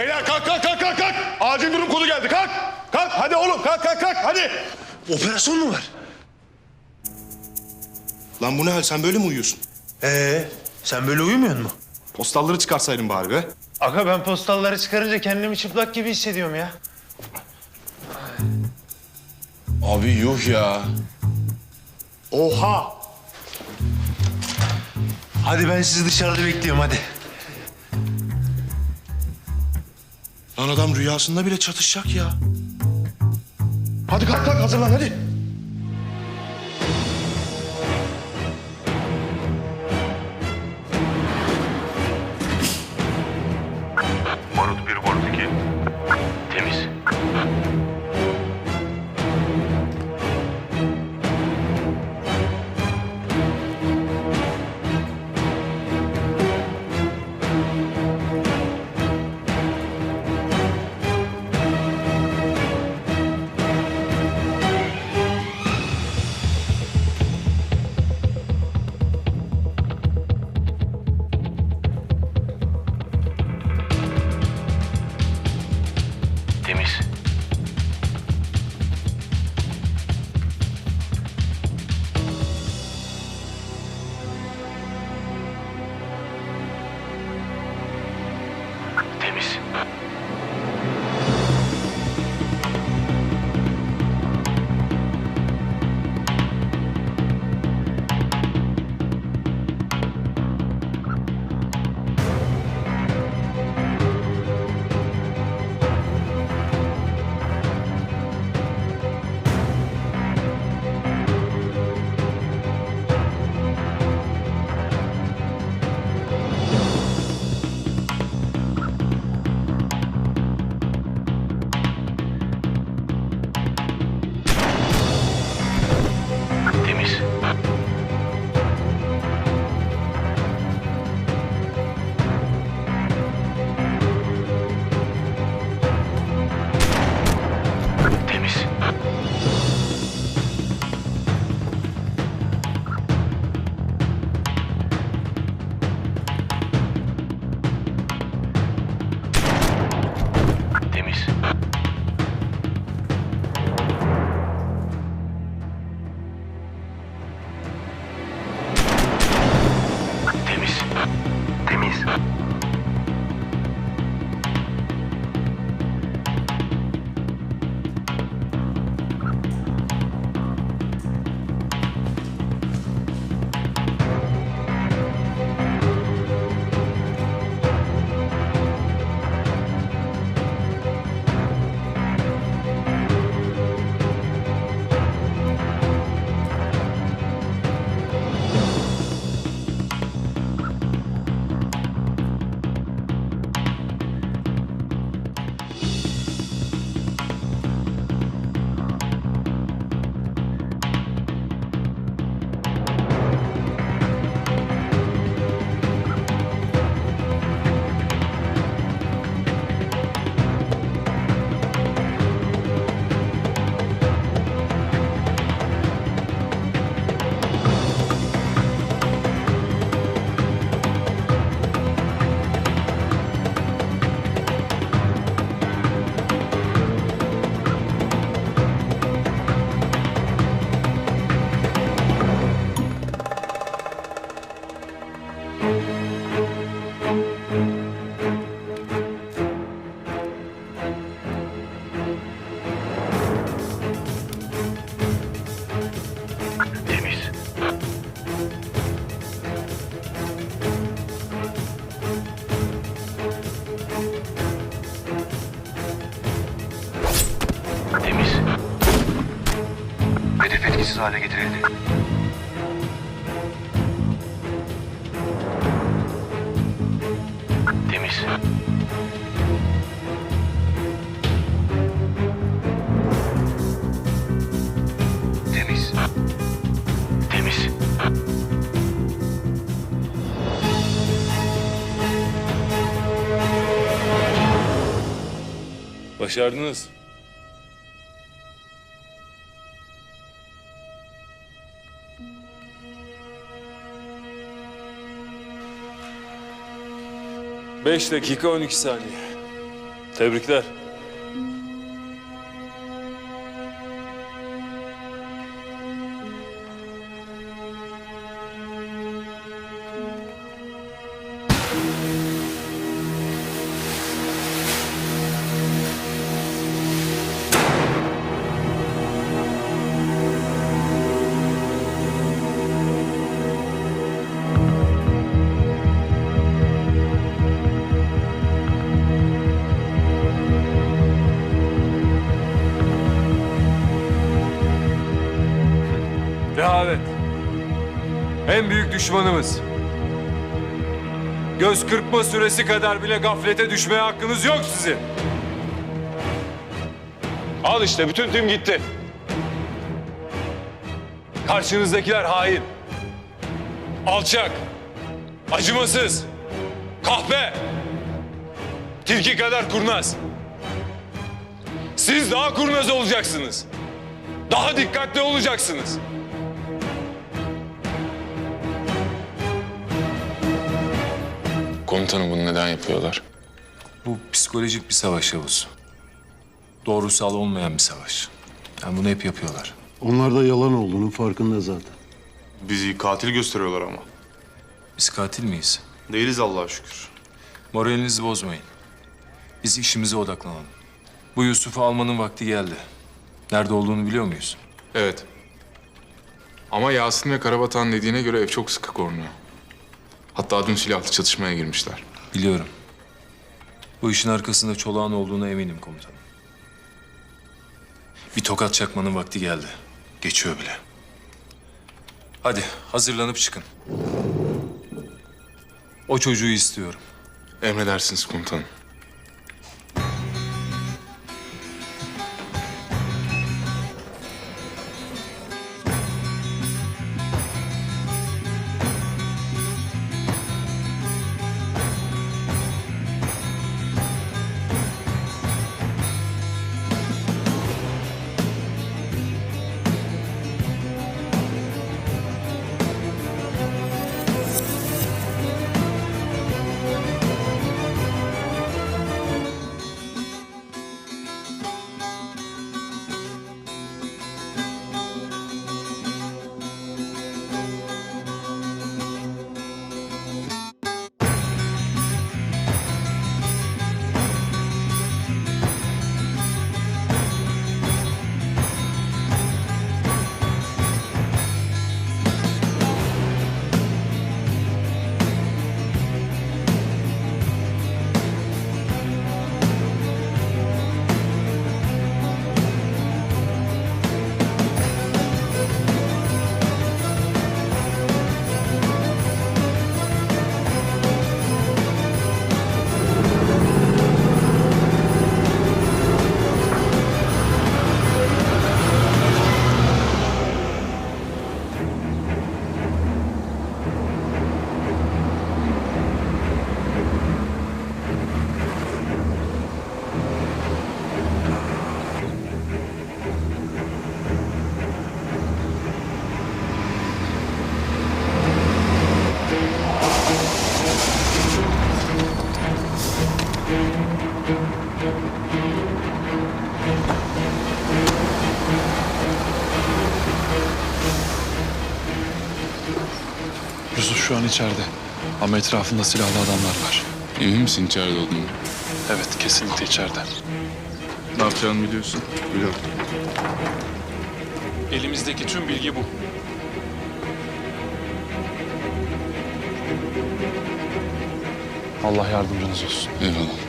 Beyler kalk kalk kalk kalk kalk. Acil durum kodu geldi kalk. Kalk hadi oğlum kalk kalk kalk hadi. Operasyon mu var? Lan bu ne hal sen böyle mi uyuyorsun? Ee, sen böyle uyumuyor musun? Postalları çıkarsaydın bari be. Aga ben postalları çıkarınca kendimi çıplak gibi hissediyorum ya. Abi yuh ya. Oha. Hadi ben sizi dışarıda bekliyorum hadi. Lan adam rüyasında bile çatışacak ya. Hadi kalk kalk hazırlan hadi. Başardınız. Beş dakika on iki saniye. Tebrikler. En büyük düşmanımız. Göz kırpma süresi kadar bile gaflete düşmeye hakkınız yok sizin. Al işte bütün tüm gitti. Karşınızdakiler hain. Alçak. Acımasız. Kahpe. Tilki kadar kurnaz. Siz daha kurnaz olacaksınız. Daha dikkatli olacaksınız. Komutanım bunu neden yapıyorlar? Bu psikolojik bir savaş Yavuz. Doğrusal olmayan bir savaş. Yani bunu hep yapıyorlar. Onlar da yalan olduğunun farkında zaten. Bizi katil gösteriyorlar ama. Biz katil miyiz? Değiliz Allah'a şükür. Moralinizi bozmayın. Biz işimize odaklanalım. Bu Yusuf'u almanın vakti geldi. Nerede olduğunu biliyor muyuz? Evet. Ama Yasin ve Karabatak'ın dediğine göre ev çok sıkı korunuyor. Hatta dün silahlı çatışmaya girmişler. Biliyorum. Bu işin arkasında çolağın olduğuna eminim komutanım. Bir tokat çakmanın vakti geldi. Geçiyor bile. Hadi hazırlanıp çıkın. O çocuğu istiyorum. Emredersiniz komutanım. Şu an içeride. Ama etrafında silahlı adamlar var. Emin misin içeride olduğunu? Evet kesinlikle içeride. Ne yapacağını biliyorsun. Biliyorum. Elimizdeki tüm bilgi bu. Allah yardımcınız olsun. Eyvallah.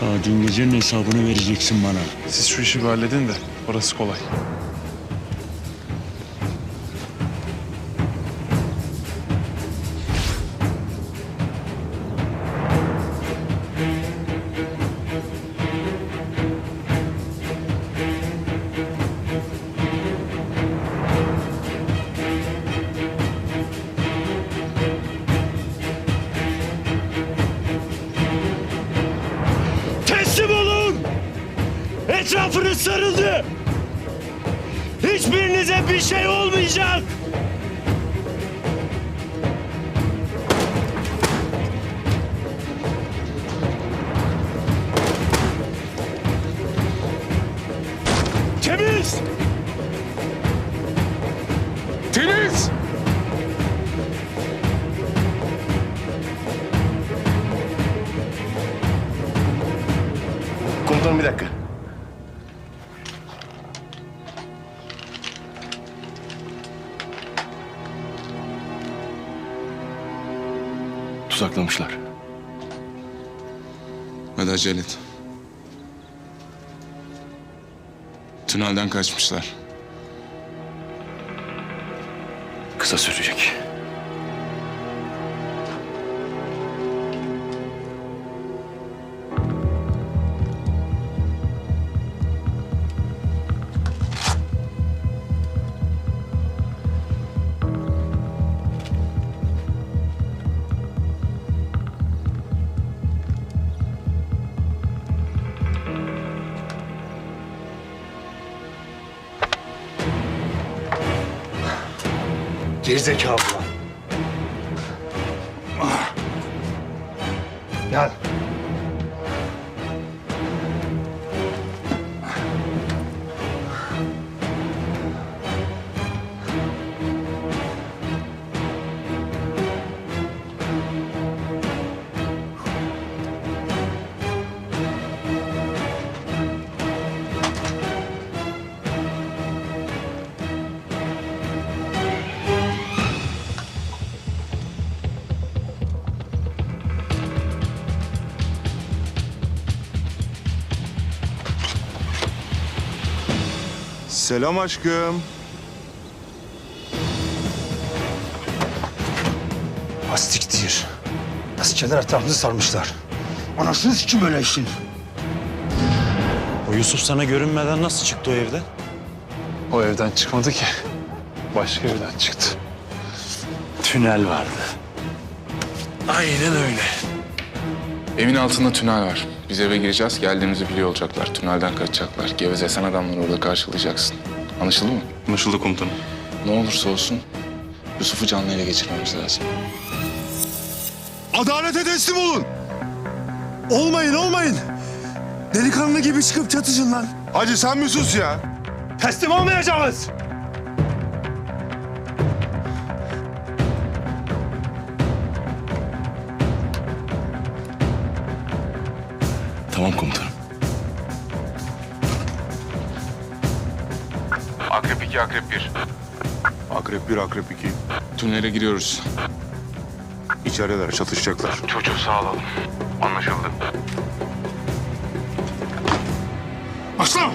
Ta dün gecenin hesabını vereceksin bana. Siz şu işi bir halledin de orası kolay. Sarıldı! Hiçbirinize bir şey olmayacak! Acele et. Tünelden kaçmışlar. Kısa sürecek. Gerizekalı Selam aşkım. Astiktir. Askerler etrafımızı sarmışlar. Anasını sikim böyle işin. O Yusuf sana görünmeden nasıl çıktı o evden? O evden çıkmadı ki. Başka evden çıktı. Tünel vardı. Aynen öyle. Evin altında tünel var. Biz eve gireceğiz. Geldiğimizi biliyor olacaklar. Tünelden kaçacaklar. Geveze sen adamları orada karşılayacaksın. Anlaşıldı mı? Anlaşıldı komutanım. Ne olursa olsun Yusuf'u canlı ele geçirmemiz lazım. Adalete teslim olun. Olmayın olmayın. Delikanlı gibi çıkıp çatışın lan. Hacı sen mi sus ya? Teslim olmayacağız. Tamam komutanım. Akrep 2, Akrep 1. Akrep bir, akrep iki. Tünele giriyoruz. İçerideler, çatışacaklar. Çocuğu sağlayalım. Anlaşıldı. Başla.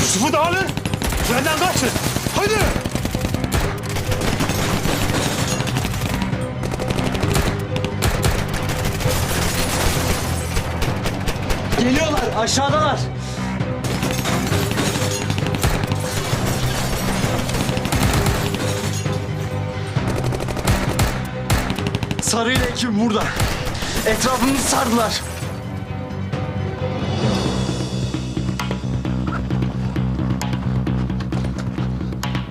Yusuf'u da alın. Trenden kaçın. Haydi. Geliyorlar aşağıdalar. Sarı ile ekip burada. Etrafımızı sardılar.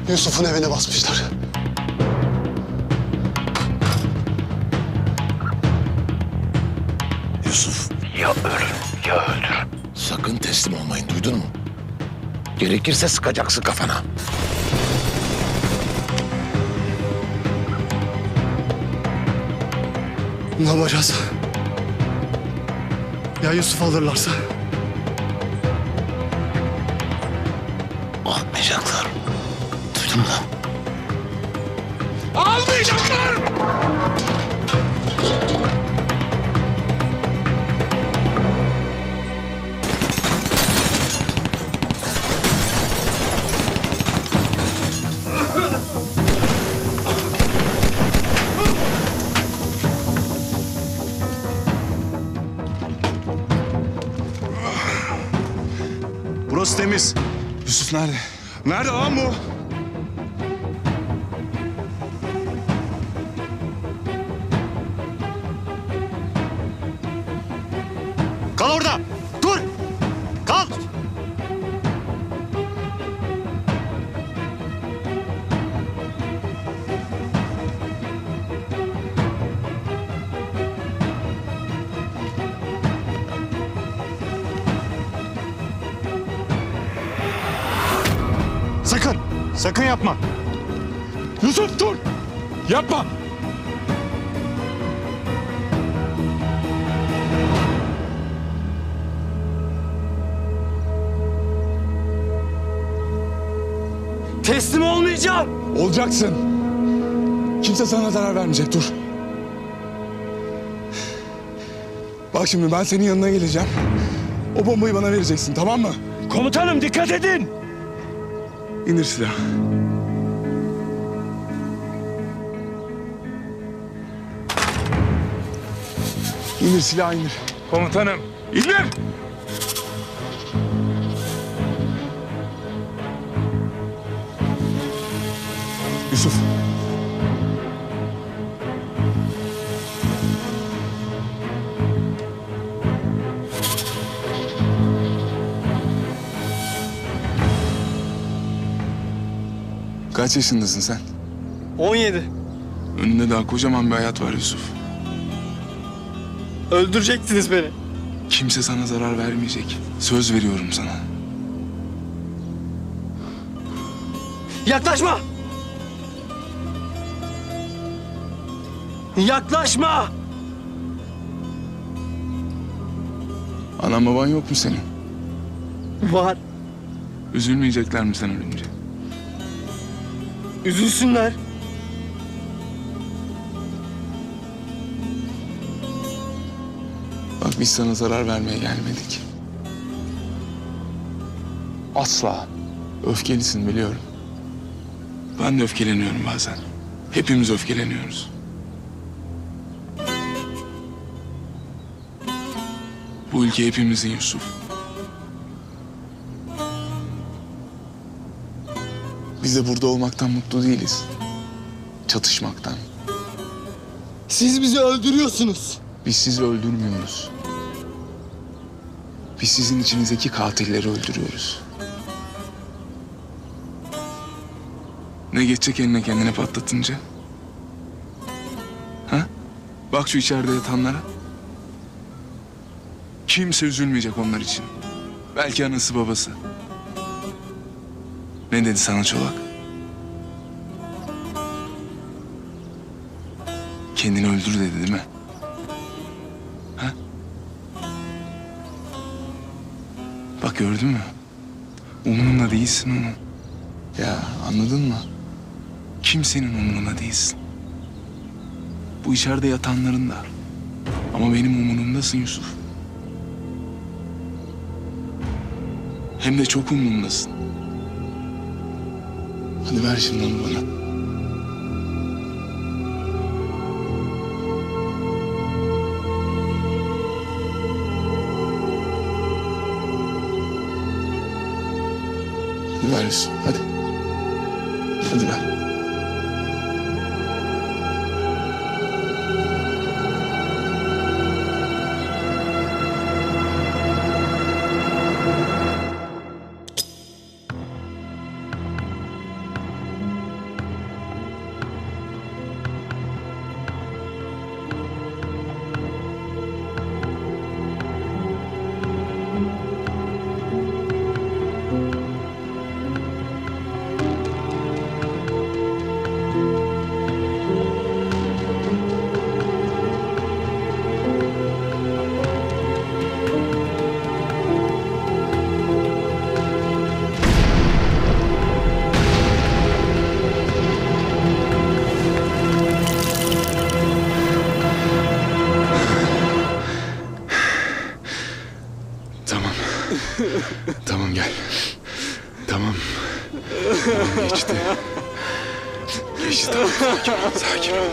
Yusuf'un evine basmışlar. Yusuf, Ya ölür ya öldür. sakın teslim olmayın, duydun mu? Gerekirse sıkacaksın kafana. Ne yapacağız? Ya Yusuf alırlarsa? Duydun mu? Burası temiz. Yusuf nerede? Nerede lan bu? Sakın. Yapma. Yusuf dur! Yapma! Teslim olmayacağım. Olacaksın. Kimse sana zarar vermeyecek. Dur. Bak şimdi ben senin yanına geleceğim. O bombayı bana vereceksin tamam mı? Komutanım dikkat edin. İndir silahı. İndir silahı indir. Komutanım. İndir! Kaç yaşındasın sen? 17. Önünde daha kocaman bir hayat var Yusuf. Öldürecektiniz beni. Kimse sana zarar vermeyecek. Söz veriyorum sana. Yaklaşma. Yaklaşma. Anan baban yok mu senin? Var. Üzülmeyecekler mi sen ölünce? Üzülsünler. Bak biz sana zarar vermeye gelmedik. Asla. Öfkelisin biliyorum. Ben de öfkeleniyorum bazen. Hepimiz öfkeleniyoruz. Bu ülke hepimizin Yusuf. Biz de burada olmaktan mutlu değiliz. Çatışmaktan. Siz bizi öldürüyorsunuz. Biz sizi öldürmüyoruz. Biz sizin içinizdeki katilleri öldürüyoruz. Ne geçecek eline kendini patlatınca? Ha? Bak şu içeride yatanlara. Kimse üzülmeyecek onlar için. Belki anası babası. Ne dedi sana Çolak? Kendini öldür dedi değil mi? Bak gördün mü? Umurunda değilsin onun. Ya anladın mı? Kimsenin umurunda değilsin. Bu içeride yatanların da. Ama benim umurumdasın Yusuf. Hem de çok umurumdasın. Hadi ver şimdi onu bana. Hadi ver hadi. Hadi ver. Tamam. tamam gel. Tamam. Tamam geçti. Geçti tamam sakin ol sakin ol.